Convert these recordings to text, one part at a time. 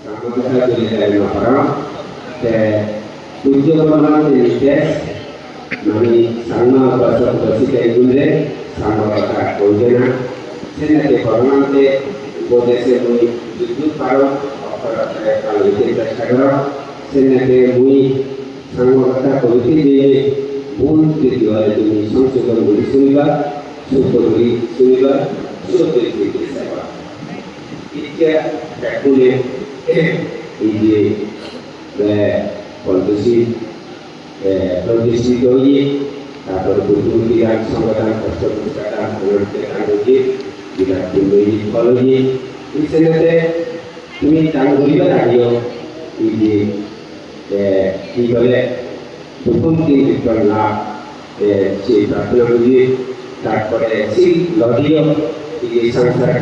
Sama kita jadi dari orang, te tujuh di tes, nami sama bahasa bahasa kayak gini, sama kata kojena, sini te orang te boleh sebut jujur paru, apa kata kalau itu kita sekarang, sini te mui sama kata kalau itu jadi তৃতীয় হয় তুমি সংশোধনগুলি শুনিবা সত্যগুলি শুনিবা সত্যগুলি সেবা ইত্যা ব্যাকুলে এই যে পদ্ধতি প্রতিষ্ঠিত হয়ে তারপর বুদ্ধি জ্ঞান সংগঠন কষ্ট পুস্তকা কাগজে বিরাট পুণ্যই ফলয়ে এই সেনাতে তুমি তার করিবা লাগিও এই যে কি বলে হুকুমটি বিপন্না সেই প্রার্থনা করি তারপরে সেই লদিও এই সংসার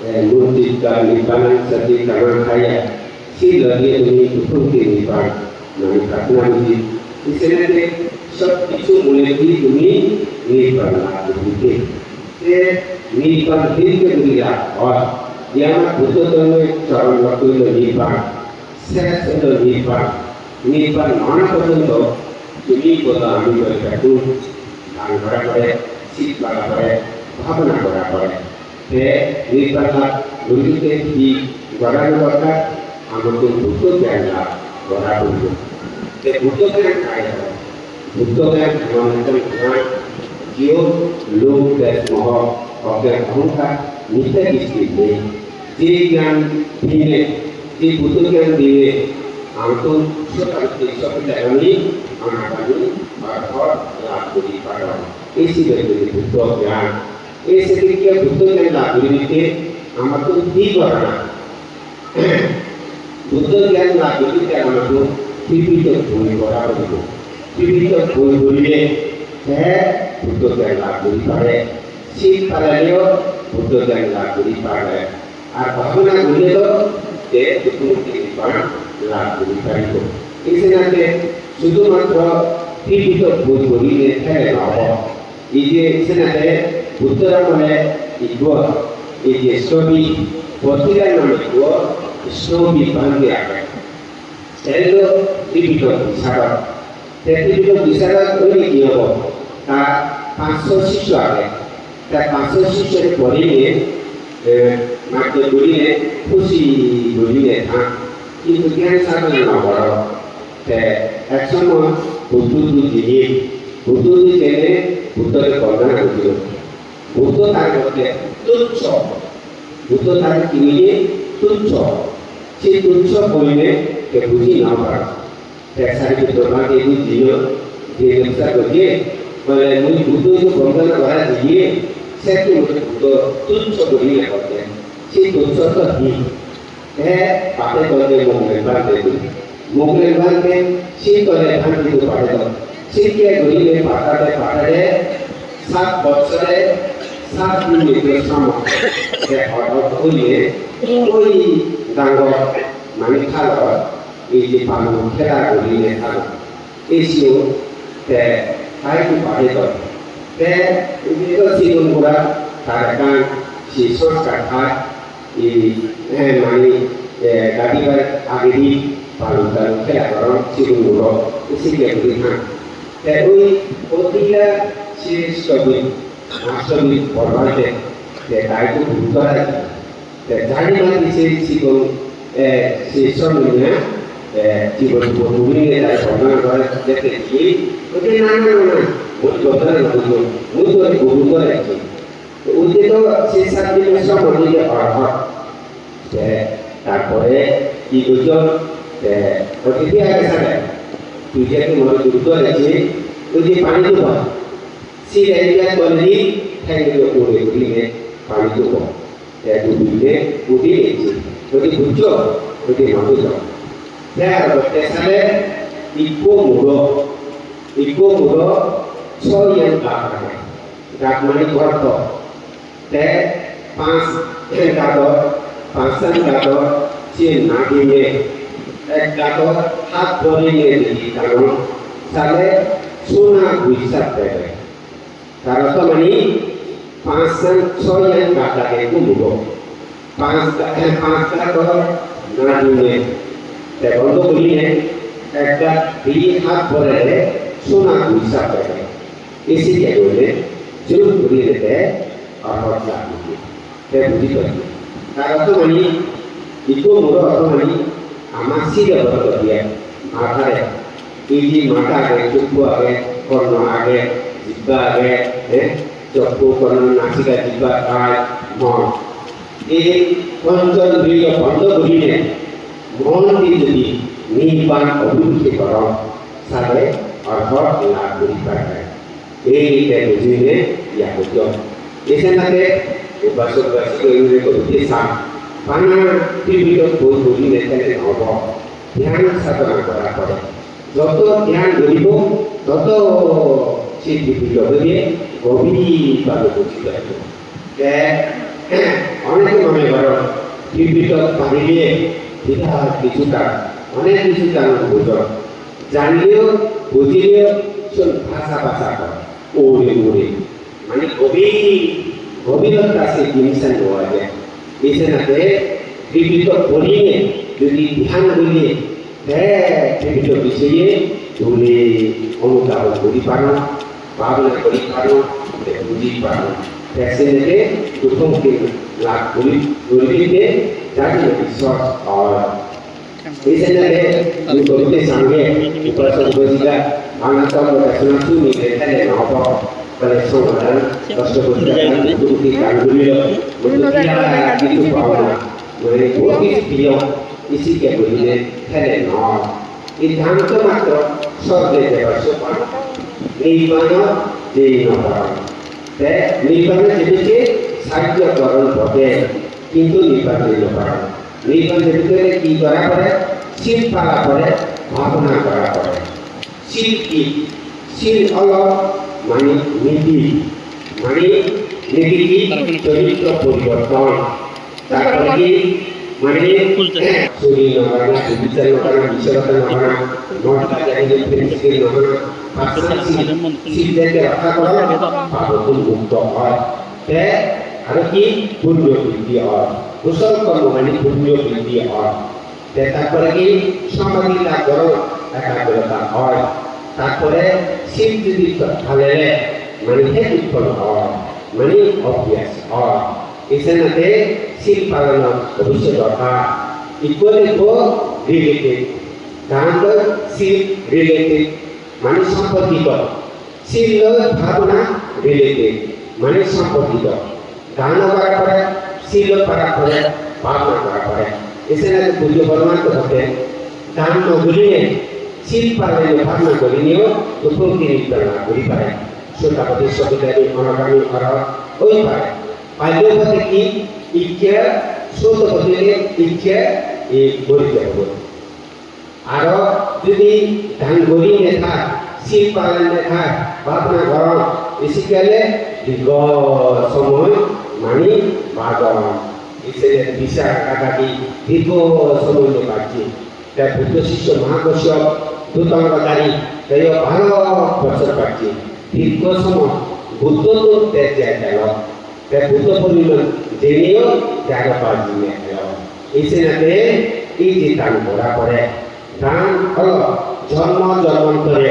কান্তার উৎপাদ মূর্তিকা নির্বাণ সতী কামা খাইয়া সেই লদিয়ে তুমি হুকুমটি নির্বাণ মানে প্রার্থনা করি সব কিছু মনে করি তুমি নির্বাণ লাভ করতে নির্বাণ দীর্ঘ করিয়া হয় যে আমার ভূততমের চরণ লক্ষ্য শেষ হল নির্বাণ নির্বাণ মানা পর্যন্ত তুমি বলো আমি বলে থাকু গান করা করে শীত লাগা করে ভাবনা করা করে সে নির্বাণ লাভ রুগীকে কি গড়ানো দরকার আমাকে ভূত জ্ঞান লাভ গড়া করব সে ভূত জ্ঞান খাই ভূত জ্ঞান এমন একজন জ্ঞান জিও লোক দেশ মহ অজ্ঞান অহংকার মিথ্যা কিছু নেই যে জ্ঞান দিলে যে ভূত জ্ঞান দিলে aku seperti seperti ini anak kami bahwa laku di pada isi dari butuh yang isi sedikit butuh yang laku ini amat tu tiga orang butuh yang laku itu amat tu pipi tu boleh orang itu pipi tu boleh boleh eh butuh yang laku di pada si pada dia butuh yang laku di pada apa pun yang boleh tu dia butuh di pada লাভ করি পারিব এছাড়াতে শুধুমাত্র পীড়িত বই বলিলে ফেলে নব এই যে উত্তরামলে ইগ এই যে ছবি পত্রিকার নামে ইগ ছবি ভাঙ্গে আগে এলো পীড়িত বিচারক পীড়িত বিচারক হলে কি হব? তা পাঁচশো শিশু আগে তা পাঁচশো শিশুর পড়িলে মাত্র বলিলে খুশি বলিলে থাক। কিন্তু জ্ঞান সাধনে না বড় একসময় বুদ্ধুদু দিয়ে বুদ্ধুদু জেনে বুদ্ধকে বর্ণনা করছিল ভূত তার মধ্যে তুচ্ছ। ভূত তার কিনিয়ে তুচ্ছ। সেই তুচ্ছ বইনে কে বুঝি না পারা। পেশার ভিতরকে বুঝিও যে ব্যবসা করিয়ে বলে, মুই ভূতকে বন্ধন করা দিয়ে সেটি মধ্যে ভূত তুচ্ছ বলিয়ে করতে সেই তুচ্ছ তো হীন হ্যাঁ পাতে করতে মোগলের ভাগ দেবে মোগলের ভাগ দেন সেই করে ভাগ দিতে পারে সেই কে গরিবের পাতাতে পাতাতে সাত বছরে साथ में लेकर सामान है और और तो ये कोई दांगो मानिखा लो ये पानो खेला को लिए था एसियो ते हाई को पाए तो ते ये तो सीधन पूरा तारकान शीशोस का था ये है मानी गाड़ी पर आगे भी पानो तारो खेला करो सीधन पूरा इसी के लिए था ते कोई ओतिला शीशोस মানে সে জীবন সে ছবি না জীবন ভূমি তাই বর্ণনা করে, দেখে কি? ওকে না না না ওই কথা না বুঝলো ওই তো গুরুত্ব রাখি ওই তো সে সাত দিনের সব মনে হয়। তারপরে কি করছ অতিথি আগে সাথে তুই যে মনে গুরুত্ব আছে ওই যে পানি দেব စီရည်ရတော်လေးထိုင်လို့ကိုယ်လေးဒီနေ့ပါဠိတော့ပေါ့တဲ့ဒီလေးဘုဒ္ဓရဲ့ကြီးဘုဒ္ဓဘုကျော်ဘုဒ္ဓမှာဘုကျော်လက်ရတော့တက်ဆလဲဒီကိုမူတော့ဒီကိုမူတော့ဆောရည်ပါပါတယ်ဒါကမလေးကတော့တဲ့ပါစကတော့ပါစံကတော့ရှင်းနာပြီရဲ့အဲကတော့ဟာပေါ်ရည်ရဲ့ဒီကတော့ဆလဲ zona guisat দেবে তার অর্থ মানে পাঁচটা ছয় ডাকাকে কুমুব পাঁচটা হ্যাঁ, পাঁচটা তো না দিনে বন্ধ করিয়ে একটা দুই হাত পরে সোনা পয়সা পাবে এসে কে বলে জোর করিয়ে আর হট লাগবে তে বুঝি পারি তার অর্থ মানে ইকো মোর অর্থ মানে আমার সিরে বড় দিয়ে মাথায়। এই যে মাথা আগে চক্ষু আগে কর্ণ আগে জিব্বা হ্যাঁ চক্ষু কর্ণ নাসিকা জিব্বা কায় মন। এই বন্ধ করিলে মনটি যদি নির্বাণ অভিমুখী কর তাহলে অর্থ লাভ করি পারবে এইটা বুঝিলে ইয়া বুঝো এখানে বাসক বাসক করতে সাম পানা টিভির বই বলি এখানে হব ধ্যান সাধনা করা পরে যত ধ্যান করিব তত সেই টিভির দিয়ে গভীরভাবে বুঝি পারবে অনেকে মনে করো টিভিত পারিলে বিরাট কিছুটা অনেক কিছু জানো বুঝো। জানলেও, বুঝিলেও শোন ভাষা ভাষা করে ওরে ওরে মানে গভীর, গভীরতা সে জিনিসটা নেওয়া যায়। এছাড়াতে টিভিত পড়িয়ে যদি ধ্যান করিয়ে টিভিত বিষয়ে তুমি অনুধাবন করি পারো ভাবনা করি পারো বুঝি পারো প্যাসেন্টে দুঃখকে লাভ করি করিতে জানি বিশ্বাস হয় এছাড়াতে করতে সঙ্গে উপাসক বসিলা আনন্দম দর্শন শুনি এখানে নব বলে সমাধান কষ্ট করতে দুটি কানগুলির কিছু পাওনা মানে অতি প্রিয়? ইসিকে বলিলে এখানে ন এই ধ্যান তো মাত্র শব্দে দেবার সোপান নির্মাণ যেই নপান নির্বাণে যেটিকে সাহায্যকরণ ঘটে কিন্তু নির্বাণ নপান নির্বাণ যেটিকে কি করা পরে শীল পালা পরে ভাবনা করা পরে শীল কি? শীল হল মানে নীতি। মানে নীতি কি? চরিত্র পরিবর্তন। তারপরে আর কি পুণ্য বৃদ্ধি হয় কুশল কর্ম মানে পুণ্য বৃদ্ধি হয় তারপরে কি সমাধি লাভ করো একাগ্রতা হয় তারপরে শীল যদি ঢালে মানে হেত উৎপন্ন হয় মানে অভ্যাস হয় শীল পালন ভবিষ্যৎ দরকার। Equal related. কারণ শীল রিলেটেড। মানে সম্পর্কিত। শীল ভাবনা রিলেটেড। মানে সম্পর্কিত। দান করার পরে, শীল করার পরে, ভাবনা করার পরে। এখানে পুজো বর্মান হতে দান নগুলিয়ে শীল পালনে ভাবনা করে নিয়েও প্রকৃতি নির্ধারণ করি পারে শ্রোতাপতি সবিতারি অনগামী করা পারে কি ইচ্ছা শ্রোতপতিকে ইচ্ছা এই গড়িতে হবে আরও যদি ধান গড়ি নেথাক শীত পালন নেথাক ভাবনা গরম বেশিকালে দীর্ঘ সময় মানি বাগন এসে বিশাখ কাটাকি দীর্ঘ সময় কাটছে। তাই বুদ্ধ শিষ্য মহাকশ্যপ দূতাঙ্গকারী তাই ভালো বছর কাটছে। দীর্ঘ সময় বুদ্ধ তো ত্যাগ যায় গেল। পাওয়ার জন্য গেল এসে নাতে এই যে দান করা দান হল জন্ম জন্মান্তরে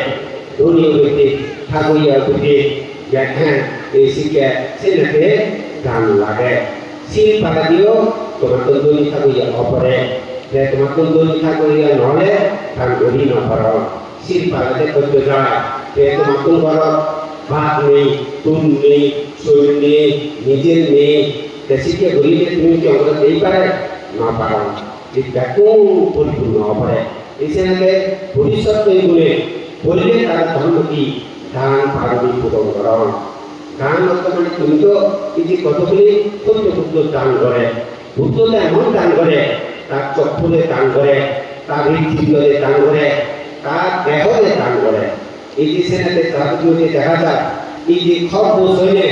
ধনী হইতে ঠাকুরিয়া হইতে হ্যাঁ এই শিক্ষা সে নাতে দান লাগে শিল পাতা দিও তোমার তো ধনী ঠাকুরিয়া অপরে যে তোমার তো ধনী ঠাকুরিয়া নহলে দান করি নপর শিল পাতাতে করতে যায় যে তোমার তো বড় ভাত নেই তুম নেই শরীর নিজের নেই শিক্ষা ঘুরিলে তুমি কি অঙ্গ দেই পারে? না পারো। দেখো পরিপূর্ণ হবে এখানে ভবিষ্যৎ এইগুলো বললে তার ধর্ম কি? দান পারবি পূরণ কর। দান মানে তুমি তো এই যে কতগুলি ক্ষুদ্র ক্ষুদ্র দান করে বুদ্ধ তো এমন দান করে, তার চক্ষুরে দান করে, তার হৃদয় দান করে, তার দেহরে দান করে। এই যে সেনাতে তার দেখা যায় এই যে খব বসইলে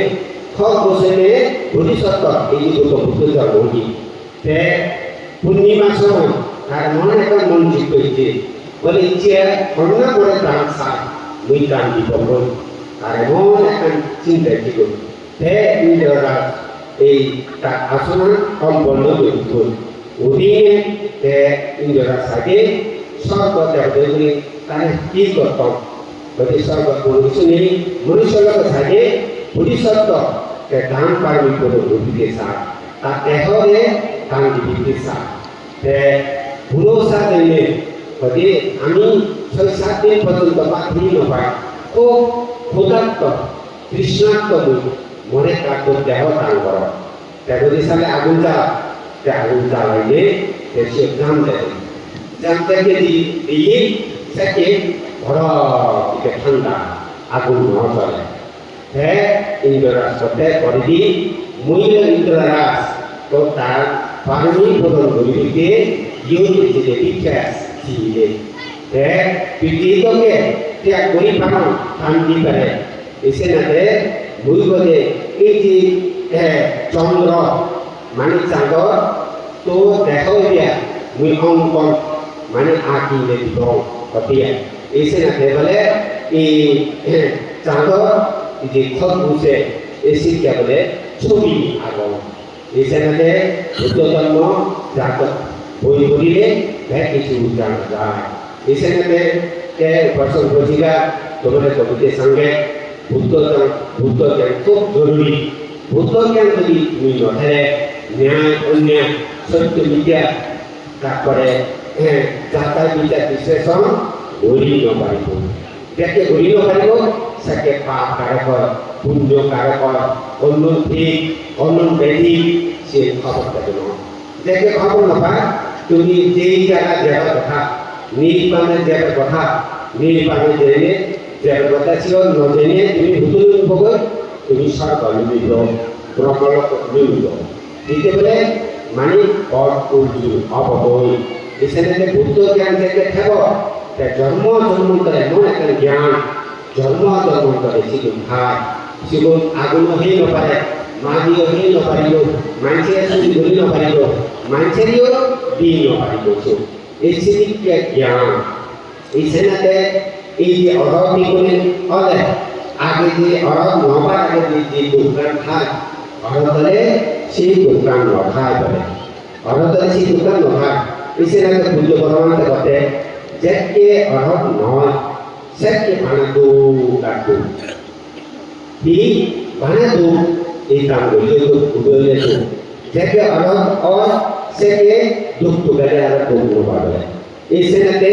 খব বসইলে ভবিষ্যৎ এই যে দুটো জন্ম তে পূর্ণিমা সময় তার মনে একটা মন ঠিক করেছে বলে, ইচ্ছে করোনা করে প্রাণ সার মুই প্রাণ দিব তার এমন একটা চিন্তা ঠিক এই তার আসনা সম্পন্ন করত অধীনে ইন্দ্রা সাথে স্বর্গ দেবদেবী কি করতাম? মনুষ্যলোক সাথে ভবিষ্যৎ তে দান পারমি করে অভিকে সাথ তার দেহরে দান দিবিকে সাথ তে ভুলোসা দিলে বলে আমি ছয় সাত দিন পর্যন্ত পাখি নপাই খুব ক্ষুধার্ত তৃষ্ণার্ত মনে কাটতো দেহ দান কর তেরো সালে আগুন জ্বালা তে আগুন জ্বালাইলে সে জাম দেয় জাম থেকে দিয়ে সেকে ঘর থেকে ঠান্ডা আগুন ন চলে হে ইন্দ্ররাজ করতে করে দি মূল্য ইন্দ্ররাজ তো তার পারমি প্রদান করিতে ইউনি যে বিখ্যাত ছিলে হে পৃথিবীকে ত্যাগ করি পানো শান্তি পারে এসে নাতে বই বলে এই যে এ, চন্দ্র মানে চাঁদ তো দেখো দিয়া মুই অঙ্কন মানে আঁকি দিব কতিয়া বলে এই এ, চাঁদ এই যে খত বুঝে এসে কে বলে ছবি আগম নাতে বুদ্ধ জাতক বই পড়িলে ভ্যাট কিছু জানা যায়। এসে নাতে কে বর্ষণ বুঝিগা তোমাদের কবিদের সঙ্গে বুদ্ধ বুদ্ধ জ্ঞান খুব জরুরি। বুদ্ধ জ্ঞান যদি তুমি নধরে ন্যায় অন্যায় সত্য মিথ্যা তারপরে হ্যাঁ যাতায়াত বিচার বিশ্লেষণ গড়ি নপারিব যাকে গড়ি নপারিব সাকে পাপ কারক পুণ্য কারক অন্য ঠিক অন্য ব্যাধি সে খবর থাকে না যাকে খবর নপায় তুমি যেই জায়গা যাবার কথা নির্বাণের যাবার কথা নির্বাণে জেনে যাবার কথা ছিল ন জেনে তুমি হুতুল ভোগ তুমি সর্বনিবিদ প্রবল নিবিদ দিতে বলে মানে অর্জুন অবদয় এখানে বুদ্ধ জ্ঞান থেকে তে জন্ম জন্মান্তরে এমন একটা জ্ঞান, জন্ম জন্মান্তরে সিগুন খায় সিগুন আগুন হয়ে নপারে মাদিও হয়ে নপারিব মানুষের সুদি ধরি নপারিব মানুষেরও দি নপারিব এই সিদিকে জ্ঞান, এই সেনাতে এই যে অরব নিগুণে হলে আগে যে অরব নবার আগে যে যে দোকান খায় অরদলে সেই দোকান নখায় বলে। অরদলে সেই দোকান নখায় এই সেনাতে পুজো পরমান্তে কতে যেকে অরব নয় সেকে ভানাদু কাটু দি ভানাদু এই কাম করিলে তো উদলে তো যেকে অরব অর সেকে দুঃখ গেলে আর কোনো পাবে এই সেনাতে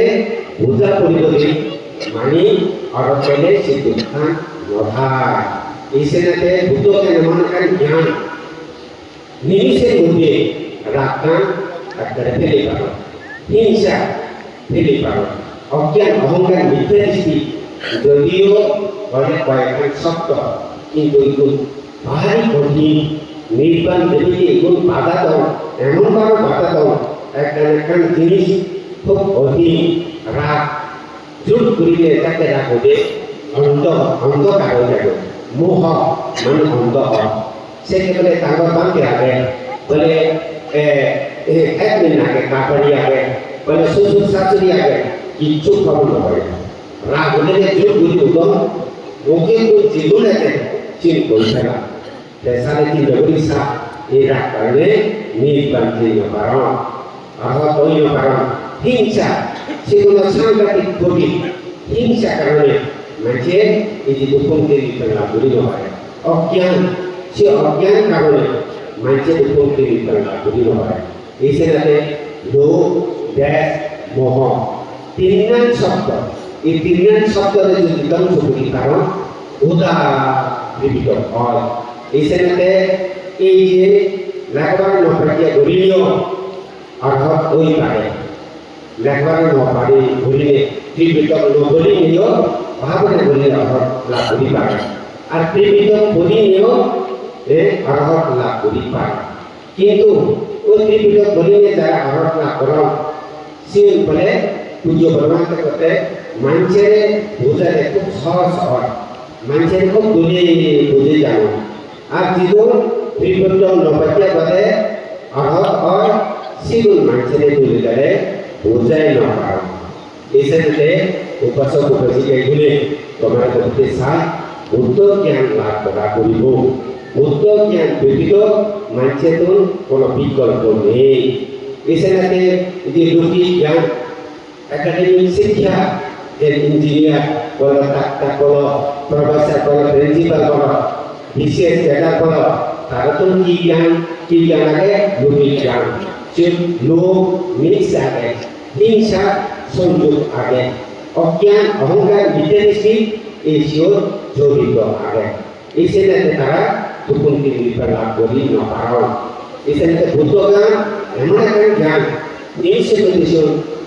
পূজা পরিবর্তে মানি অরচলে সে দোকান নধায় এই সেনাতে ভূতকে নমনকার জ্ঞান নিমিষের মধ্যে রাখা একটা ফেলে পারো হিংসা ফেলে পারো অজ্ঞান অহংকার মিথ্যা দৃষ্টি যদিও অনেক কয়েকখান শক্ত কিন্তু এগুলো ভারী কঠিন নির্বাণ দেবীকে এগুলো বাধা দাও এমনভাবে বাধা দাও একটা একখান জিনিস খুব অধীন রাগ। জোর করিলে তাকে রাখবে অন্ধ অন্ধকার হয়ে যাবে। মোহ মানে অন্ধ সেক্ষেত্রে তাঙ্গর বাঁধতে হবে বলে এ, এ, একদিন আগে কাপড়ি আগে বলে শ্বশুর শাশুড়ি আগে কিচ্ছু খবর না পারে রাগ হলে করি উঠো মুখে তো জীবন চিন করছে না। উড়িষ্যা এই রাগ কারণে নির্বাণ চিহ্ন কারণ। আহত অন্য কারণ। হিংসা সেগুলো সাংঘাতিক ক্ষতি। হিংসা কারণে মানুষে এই যে দুঃখকে বিতরণ করি হয়। অজ্ঞান, সে অজ্ঞান কারণে মানুষের দুঃখকে বিতরণ করি হয়। এই সেটাতে লোভ দেশ মোহ তিনজন শব্দ। এই তিনজন শব্দরে যদি করি কারণ উদা বিবিধ হয়। এই সেটাতে এই যে লেখাপড়া নপ্রাকিয়া গরিনীয় অর্থাৎ ওই পারে লেখাপড়া নপারে ঘুরিয়ে ত্রিপিত নগরী নিয়েও ভাবনে বলে অর্হত লাভ করি পারে আর ত্রিপিত বলি নিয়েও এ অর্হত লাভ করি পারে কিন্তু ওই ত্রিপিত বলি নিয়ে যারা অর্হত লাভ করেন সে বলে পুজো বর্মাতে করতে। মানুষের বোঝাতে খুব সহজ হয়। মানুষের খুব দূরে বুঝে জানো। আর যিদুন ত্রিপিত নপাতিয়া কথা অর্হত হয় সিগুন মানুষের যারে বোঝাই না পারো এসেতে উপাসক উপাসিকা গুলি তোমার করতে সাথ বুদ্ধ জ্ঞান লাভ করা করিব। বুদ্ধ জ্ঞান ব্যতীত মানচেতন কোনো বিকল্প নেই। এছাড়াতে যে দুটি জ্ঞান একাডেমিক শিক্ষা যে ইঞ্জিনিয়ার বলো ডাক্তার বলো প্রফেসর বলো প্রিন্সিপাল বলো বিশেষ ক্যাডার বলো তারা তো কি জ্ঞান কি জ্ঞান আগে দুটি জ্ঞান যে লোক মিক্স আগে হিংসা সংযোগ আগে অজ্ঞান অহংকার বিদ্যানিষ্ঠি এই সিও জড়িত আগে এই সেনাতে তারা tukun tinggi berlaku no parau. Istilahnya butuh kan, emang kan kan, ini sebenarnya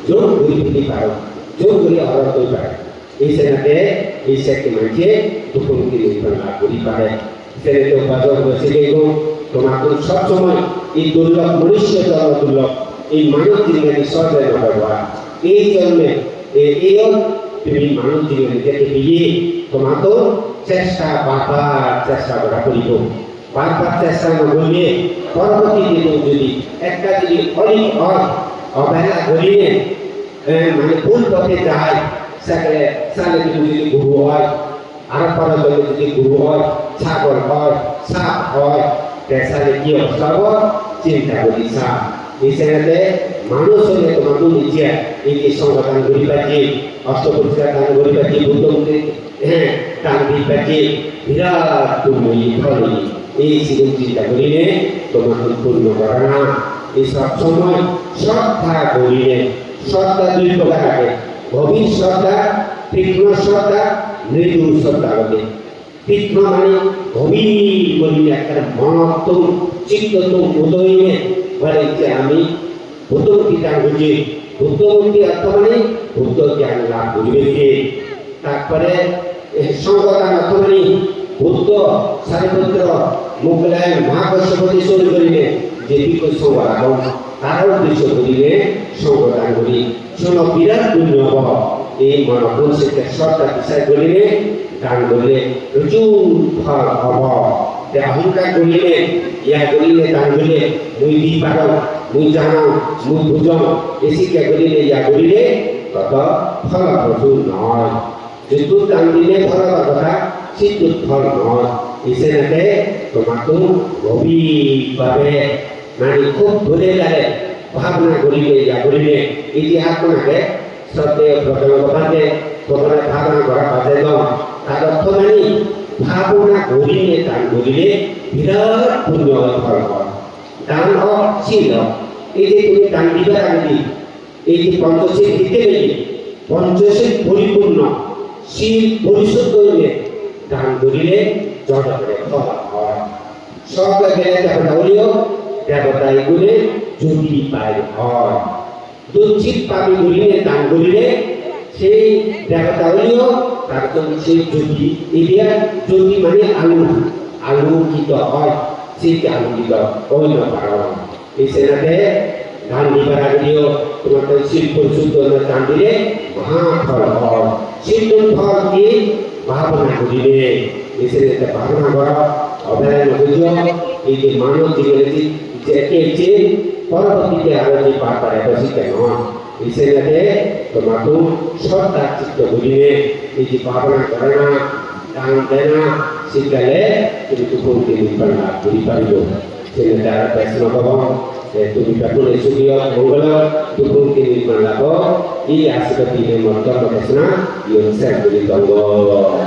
jauh beri beri parau, jauh beri orang tu parau. Istilahnya, istilahnya macam tukun tinggi berlaku di parau. Istilahnya tu pasal bersih itu, তোমাকে সবসময় এই দুর্লভ মনুষ্য জন্ম দুর্লভ এই মানব জীবনে সহজে নবাবা এই জন্মে এইও তুমি মানব জীবনে যেতে গিয়ে তোমাকে চেষ্টা বারবার চেষ্টা করা করিব বারবার চেষ্টা করলে পরবর্তী দিনে যদি একটা যদি অনেক অবহেলা করিলে মানে ভুল পথে যায়, সেখানে সালে যদি গুরু হয়, আর পরজনে যদি গুরু হয়, ছাগল হয়, সাপ হয়, পেশালে কি অবস্থা চিন্তা করি সাপ বিশেষতে মানুষ এই যে সংগঠন করি পাচ্ছি অষ্টপরিষ্কার দান করি পাচ্ছি বুদ্ধমূর্তি হ্যাঁ দান পাচ্ছি বিরাট তুমি এই সিজন চিন্তা করিলে তোমাকে পূর্ণ করে না এই সব সময় শ্রদ্ধা করিলে, শ্রদ্ধা দুই প্রকার আছে গভীর শ্রদ্ধা, তীক্ষ্ণ শ্রদ্ধা মৃদু শ্রদ্ধা হবে তীক্ষ্ণ মানে গভীর একটা চিত্ত উদয়ে বলে যে আমি বুদ্ধমুক্তি জ্ঞান বুঝি। বুদ্ধমুক্তি অর্থ মানে বুদ্ধ জ্ঞান লাভ করিবে তারপরে সংগতান অর্থ মানে বুদ্ধ সারিপুত্র মুগলায় মহাকশ্যপতি শুরু করিলে যে বিকল সঙ্গ লাভ তার উদ্দেশ্য করিলে সংগদান করি শোন, বিরাট পুণ্য হব এই মনপুরুষকে সবটা বিচার করিলে, দান করিলে প্রচুর ফল হব অহংকার করিলে, ইয়া করিলে দান করিলে, মুই দি পারো মুই জানাও মুই বুঝাও এসিকে করিলে, ইয়া করিলে তত ফল প্রচুর নয়। যেহেতু দান দিলে ফল কথা নয় এসে তোমাকে গভীরভাবে মানে খুব ধরে গেলে ভাবনা করিলে ইয়া করিলে ইতিহাস কোনাকে শ্রদ্ধেয় কথাতে প্রথমে ভাবনা করা বাজে দাও তার অর্থ মানে ভাবনা করিলে দান করিলে বিরাট পুণ্য ফল হয় দান ছিল এই যে তুমি দান দিবার আগে এই যে পঞ্চশীল দিতে গেলে পঞ্চশীল পরিপূর্ণ শীল পরিশুদ্ধ হইলে দান করিলে করে ফল হয়। সব গেলে দেবতা হলেও দেবতা এগুলি যদি পাই হয়। দুচ্ছিত পাবি বলিলে দান করিলে সেই দেবতা হলেও তার জন্য সেই জ্যোতি এরিয়া জ্যোতি মানে আলু, আলোকিত হয়, সেই আলোকিত হইল পারো এই সেনাতে ধান দিবার আগেও তোমাকে শিল্প শুদ্ধ দান দিলে মহাফল হয়। কি ভাবনা করিলে এই সেনাতে ভাবনা করা অবহেলা বুঝো এই যে মানব জীবনে যে একে যে পরবর্তীতে আরও যে বসি কেন এই সেনাতে তোমাকে সত্তা চিত্ত করিলে এই যে ভাবনা করে না দান দেয় না শীতকালে তুমি তুকুন তিনি পাল্লা করি পারিব। সেনাতে আর প্রশ্ন পাব তুমি তাকুন সুখীয় মঙ্গল tubuh kini berlaku Ia seperti ini mertua profesional Yusuf Budi Tonggol